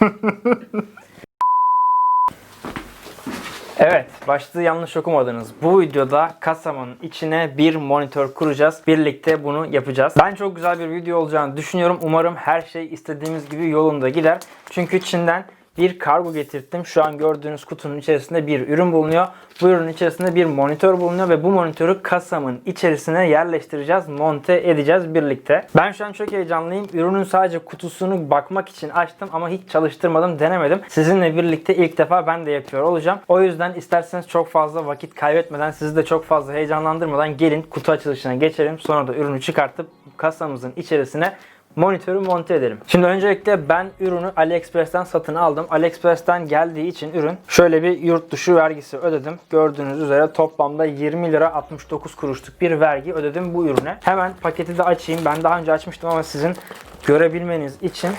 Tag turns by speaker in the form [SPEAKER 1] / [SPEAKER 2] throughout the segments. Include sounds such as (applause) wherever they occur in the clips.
[SPEAKER 1] (laughs) Evet, başlığı yanlış okumadınız. Bu videoda kasamın içine bir monitör kuracağız. Birlikte bunu yapacağız. Ben çok güzel bir video olacağını düşünüyorum. Umarım her şey istediğimiz gibi yolunda gider. Çünkü Çin'den bir kargo getirttim. Şu an gördüğünüz kutunun içerisinde bir ürün bulunuyor. Bu ürünün içerisinde bir monitör bulunuyor ve bu monitörü kasamın içerisine yerleştireceğiz, monte edeceğiz birlikte. Ben şu an çok heyecanlıyım. Ürünün sadece kutusunu bakmak için açtım ama hiç çalıştırmadım, denemedim. Sizinle birlikte ilk defa ben de yapıyor olacağım. O yüzden isterseniz çok fazla vakit kaybetmeden, sizi de çok fazla heyecanlandırmadan gelin kutu açılışına geçelim. Sonra da ürünü çıkartıp kasamızın içerisine monitörü monte edelim. Şimdi öncelikle ben ürünü AliExpress'ten satın aldım. AliExpress'ten geldiği için ürün şöyle bir yurt dışı vergisi ödedim. Gördüğünüz üzere toplamda 20 lira 69 kuruşluk bir vergi ödedim bu ürüne. Hemen paketi de açayım. Ben daha önce açmıştım ama sizin görebilmeniz için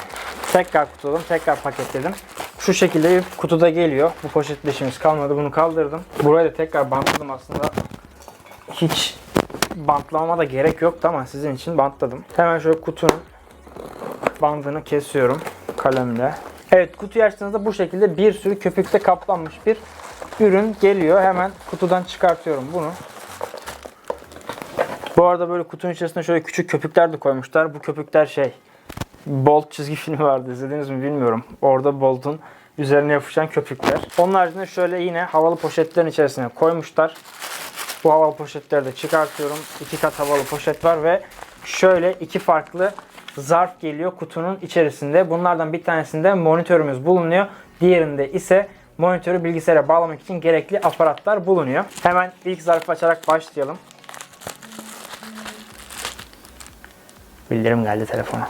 [SPEAKER 1] tekrar kutuladım, tekrar paketledim. Şu şekilde bir kutuda geliyor. Bu poşetle işimiz kalmadı. Bunu kaldırdım. Buraya da tekrar bantladım aslında. Hiç bantlamama da gerek yoktu ama sizin için bantladım. Hemen şöyle kutunun bandını kesiyorum kalemle. Evet kutuyu açtığınızda bu şekilde bir sürü köpükte kaplanmış bir ürün geliyor. Hemen kutudan çıkartıyorum bunu. Bu arada böyle kutunun içerisinde şöyle küçük köpükler de koymuşlar. Bu köpükler şey Bolt çizgi (laughs) filmi vardı izlediniz mi bilmiyorum. Orada Bolt'un üzerine yapışan köpükler. Onun haricinde şöyle yine havalı poşetlerin içerisine koymuşlar. Bu havalı poşetleri de çıkartıyorum. İki kat havalı poşet var ve şöyle iki farklı zarf geliyor kutunun içerisinde. Bunlardan bir tanesinde monitörümüz bulunuyor. Diğerinde ise monitörü bilgisayara bağlamak için gerekli aparatlar bulunuyor. Hemen ilk zarfı açarak başlayalım. Bildirim geldi telefona.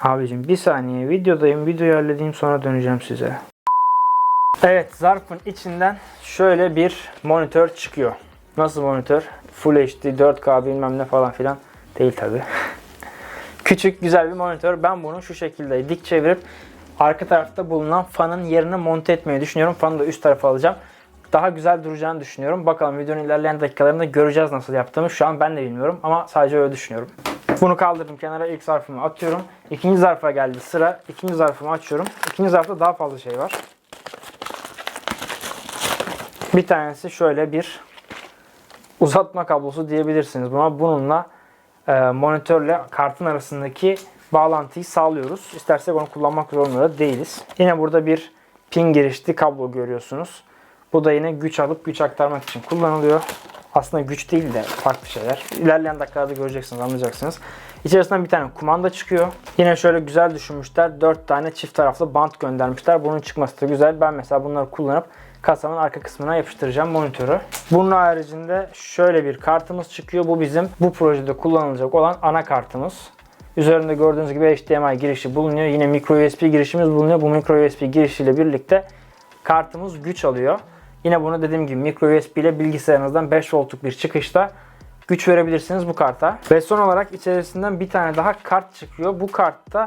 [SPEAKER 1] Abicim bir saniye videodayım. Videoyu halledeyim sonra döneceğim size. Evet zarfın içinden şöyle bir monitör çıkıyor. Nasıl monitör? Full HD 4K bilmem ne falan filan değil tabi. (laughs) Küçük güzel bir monitör. Ben bunu şu şekilde dik çevirip arka tarafta bulunan fanın yerine monte etmeyi düşünüyorum. Fanı da üst tarafa alacağım. Daha güzel duracağını düşünüyorum. Bakalım videonun ilerleyen dakikalarında göreceğiz nasıl yaptığımı. Şu an ben de bilmiyorum ama sadece öyle düşünüyorum. Bunu kaldırdım kenara ilk zarfımı atıyorum. İkinci zarfa geldi sıra. İkinci zarfımı açıyorum. İkinci zarfta daha fazla şey var. Bir tanesi şöyle bir uzatma kablosu diyebilirsiniz buna. Bununla e, monitörle kartın arasındaki bağlantıyı sağlıyoruz. İstersek onu kullanmak zorunda da değiliz. Yine burada bir pin girişli kablo görüyorsunuz. Bu da yine güç alıp güç aktarmak için kullanılıyor. Aslında güç değil de farklı şeyler. İlerleyen dakikalarda göreceksiniz, anlayacaksınız. İçerisinden bir tane kumanda çıkıyor. Yine şöyle güzel düşünmüşler. 4 tane çift taraflı bant göndermişler. Bunun çıkması da güzel. Ben mesela bunları kullanıp kasamın arka kısmına yapıştıracağım monitörü. Bunun haricinde şöyle bir kartımız çıkıyor. Bu bizim bu projede kullanılacak olan anakartımız. Üzerinde gördüğünüz gibi HDMI girişi bulunuyor. Yine micro USB girişimiz bulunuyor. Bu micro USB girişiyle birlikte kartımız güç alıyor. Yine bunu dediğim gibi micro USB ile bilgisayarınızdan 5 voltluk bir çıkışta güç verebilirsiniz bu karta. Ve son olarak içerisinden bir tane daha kart çıkıyor. Bu kartta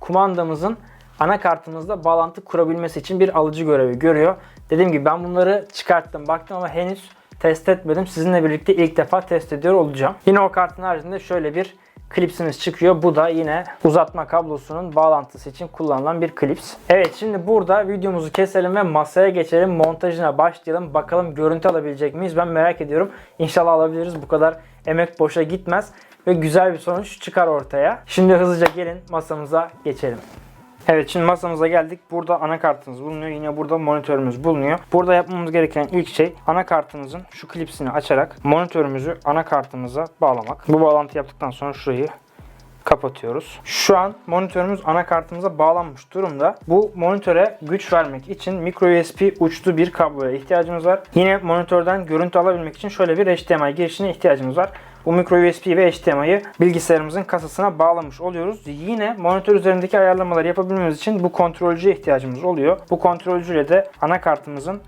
[SPEAKER 1] kumandamızın anakartımızla bağlantı kurabilmesi için bir alıcı görevi görüyor. Dediğim gibi ben bunları çıkarttım baktım ama henüz test etmedim. Sizinle birlikte ilk defa test ediyor olacağım. Yine o kartın haricinde şöyle bir klipsimiz çıkıyor. Bu da yine uzatma kablosunun bağlantısı için kullanılan bir klips. Evet şimdi burada videomuzu keselim ve masaya geçelim. Montajına başlayalım. Bakalım görüntü alabilecek miyiz? Ben merak ediyorum. İnşallah alabiliriz. Bu kadar emek boşa gitmez ve güzel bir sonuç çıkar ortaya. Şimdi hızlıca gelin masamıza geçelim. Evet şimdi masamıza geldik. Burada anakartımız bulunuyor. Yine burada monitörümüz bulunuyor. Burada yapmamız gereken ilk şey anakartımızın şu klipsini açarak monitörümüzü anakartımıza bağlamak. Bu bağlantı yaptıktan sonra şurayı kapatıyoruz. Şu an monitörümüz anakartımıza bağlanmış durumda. Bu monitöre güç vermek için micro USB uçlu bir kabloya ihtiyacımız var. Yine monitörden görüntü alabilmek için şöyle bir HDMI girişine ihtiyacımız var. Bu micro USB ve HDMI'yi bilgisayarımızın kasasına bağlamış oluyoruz. Yine monitör üzerindeki ayarlamaları yapabilmemiz için bu kontrolcüye ihtiyacımız oluyor. Bu kontrolcüyle de anakartımızın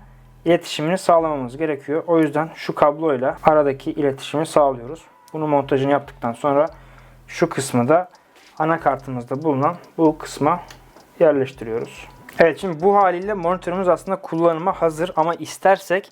[SPEAKER 1] iletişimini sağlamamız gerekiyor. O yüzden şu kabloyla aradaki iletişimi sağlıyoruz. Bunu montajını yaptıktan sonra şu kısmı da anakartımızda bulunan bu kısma yerleştiriyoruz. Evet şimdi bu haliyle monitörümüz aslında kullanıma hazır ama istersek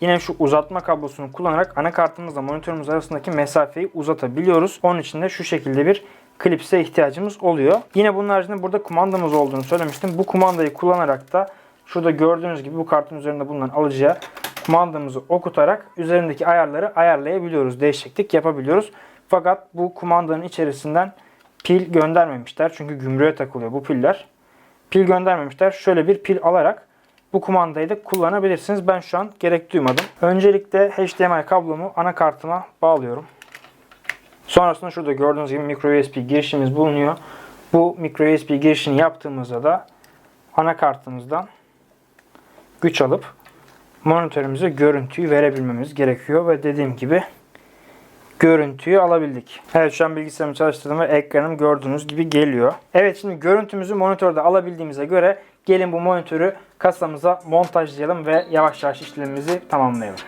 [SPEAKER 1] yine şu uzatma kablosunu kullanarak anakartımızla monitörümüz arasındaki mesafeyi uzatabiliyoruz. Onun için de şu şekilde bir klipse ihtiyacımız oluyor. Yine bunun haricinde burada kumandamız olduğunu söylemiştim. Bu kumandayı kullanarak da şurada gördüğünüz gibi bu kartın üzerinde bulunan alıcıya kumandamızı okutarak üzerindeki ayarları ayarlayabiliyoruz. Değişiklik yapabiliyoruz. Fakat bu kumandanın içerisinden pil göndermemişler. Çünkü gümrüğe takılıyor bu piller. Pil göndermemişler. Şöyle bir pil alarak bu kumandayı da kullanabilirsiniz. Ben şu an gerek duymadım. Öncelikle HDMI kablomu anakartıma bağlıyorum. Sonrasında şurada gördüğünüz gibi micro USB girişimiz bulunuyor. Bu micro USB girişini yaptığımızda da anakartımızdan güç alıp monitörümüze görüntüyü verebilmemiz gerekiyor ve dediğim gibi görüntüyü alabildik. Evet şu an bilgisayarımı çalıştırdım ve ekranım gördüğünüz gibi geliyor. Evet şimdi görüntümüzü monitörde alabildiğimize göre gelin bu monitörü kasamıza montajlayalım ve yavaş yavaş işlemimizi tamamlayalım.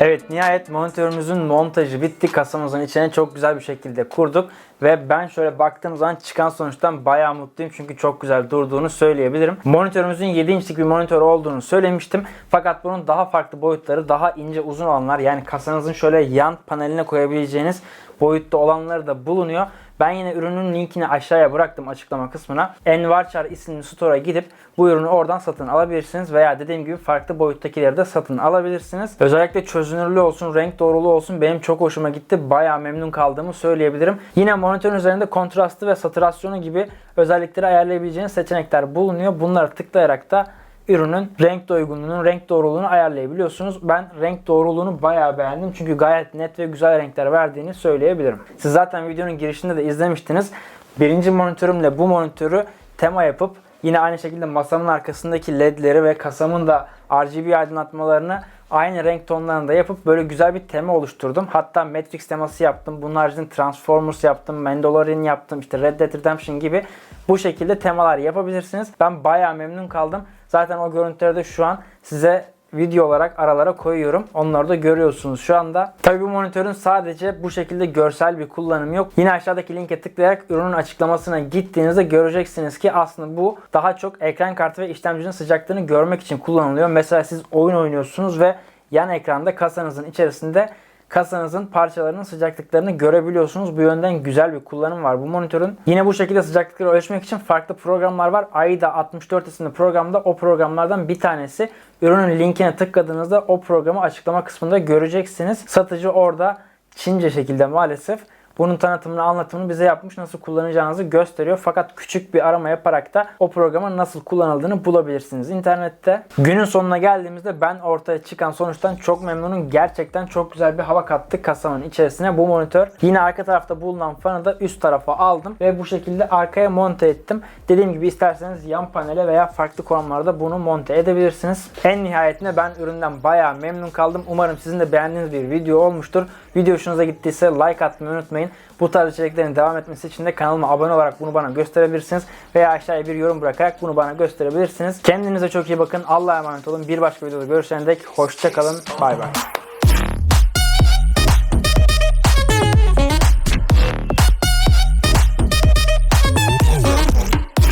[SPEAKER 1] Evet nihayet monitörümüzün montajı bitti. Kasamızın içine çok güzel bir şekilde kurduk. Ve ben şöyle baktığım zaman çıkan sonuçtan bayağı mutluyum. Çünkü çok güzel durduğunu söyleyebilirim. Monitörümüzün 7 inçlik bir monitör olduğunu söylemiştim. Fakat bunun daha farklı boyutları, daha ince uzun olanlar yani kasanızın şöyle yan paneline koyabileceğiniz boyutta olanları da bulunuyor. Ben yine ürünün linkini aşağıya bıraktım açıklama kısmına. Envarchar isimli store'a gidip bu ürünü oradan satın alabilirsiniz veya dediğim gibi farklı boyuttakileri de satın alabilirsiniz. Özellikle çözünürlüğü olsun, renk doğruluğu olsun benim çok hoşuma gitti. Bayağı memnun kaldığımı söyleyebilirim. Yine monitörün üzerinde kontrastı ve saturasyonu gibi özellikleri ayarlayabileceğiniz seçenekler bulunuyor. Bunları tıklayarak da ürünün renk doygunluğunu, renk doğruluğunu ayarlayabiliyorsunuz. Ben renk doğruluğunu bayağı beğendim. Çünkü gayet net ve güzel renkler verdiğini söyleyebilirim. Siz zaten videonun girişinde de izlemiştiniz. Birinci monitörümle bu monitörü tema yapıp yine aynı şekilde masamın arkasındaki ledleri ve kasamın da RGB aydınlatmalarını aynı renk tonlarında yapıp böyle güzel bir tema oluşturdum. Hatta Matrix teması yaptım. Bunun haricinde Transformers yaptım. Mandalorian yaptım. işte Red Dead Redemption gibi bu şekilde temalar yapabilirsiniz. Ben bayağı memnun kaldım. Zaten o görüntüleri de şu an size video olarak aralara koyuyorum. Onları da görüyorsunuz şu anda. Tabi bu monitörün sadece bu şekilde görsel bir kullanımı yok. Yine aşağıdaki linke tıklayarak ürünün açıklamasına gittiğinizde göreceksiniz ki aslında bu daha çok ekran kartı ve işlemcinin sıcaklığını görmek için kullanılıyor. Mesela siz oyun oynuyorsunuz ve yan ekranda kasanızın içerisinde kasanızın parçalarının sıcaklıklarını görebiliyorsunuz. Bu yönden güzel bir kullanım var bu monitörün. Yine bu şekilde sıcaklıkları ölçmek için farklı programlar var. AIDA 64 isimli programda o programlardan bir tanesi. Ürünün linkine tıkladığınızda o programı açıklama kısmında göreceksiniz. Satıcı orada Çince şekilde maalesef bunun tanıtımını, anlatımını bize yapmış, nasıl kullanacağınızı gösteriyor. Fakat küçük bir arama yaparak da o programın nasıl kullanıldığını bulabilirsiniz internette. Günün sonuna geldiğimizde ben ortaya çıkan sonuçtan çok memnunum. Gerçekten çok güzel bir hava kattı kasamın içerisine bu monitör. Yine arka tarafta bulunan fanı da üst tarafa aldım ve bu şekilde arkaya monte ettim. Dediğim gibi isterseniz yan panele veya farklı konumlarda bunu monte edebilirsiniz. En nihayetinde ben üründen bayağı memnun kaldım. Umarım sizin de beğendiğiniz bir video olmuştur. Video hoşunuza gittiyse like atmayı unutmayın unutmayın. Bu tarz içeriklerin devam etmesi için de kanalıma abone olarak bunu bana gösterebilirsiniz. Veya aşağıya bir yorum bırakarak bunu bana gösterebilirsiniz. Kendinize çok iyi bakın. Allah'a emanet olun. Bir başka videoda görüşene dek hoşçakalın. Bay bay.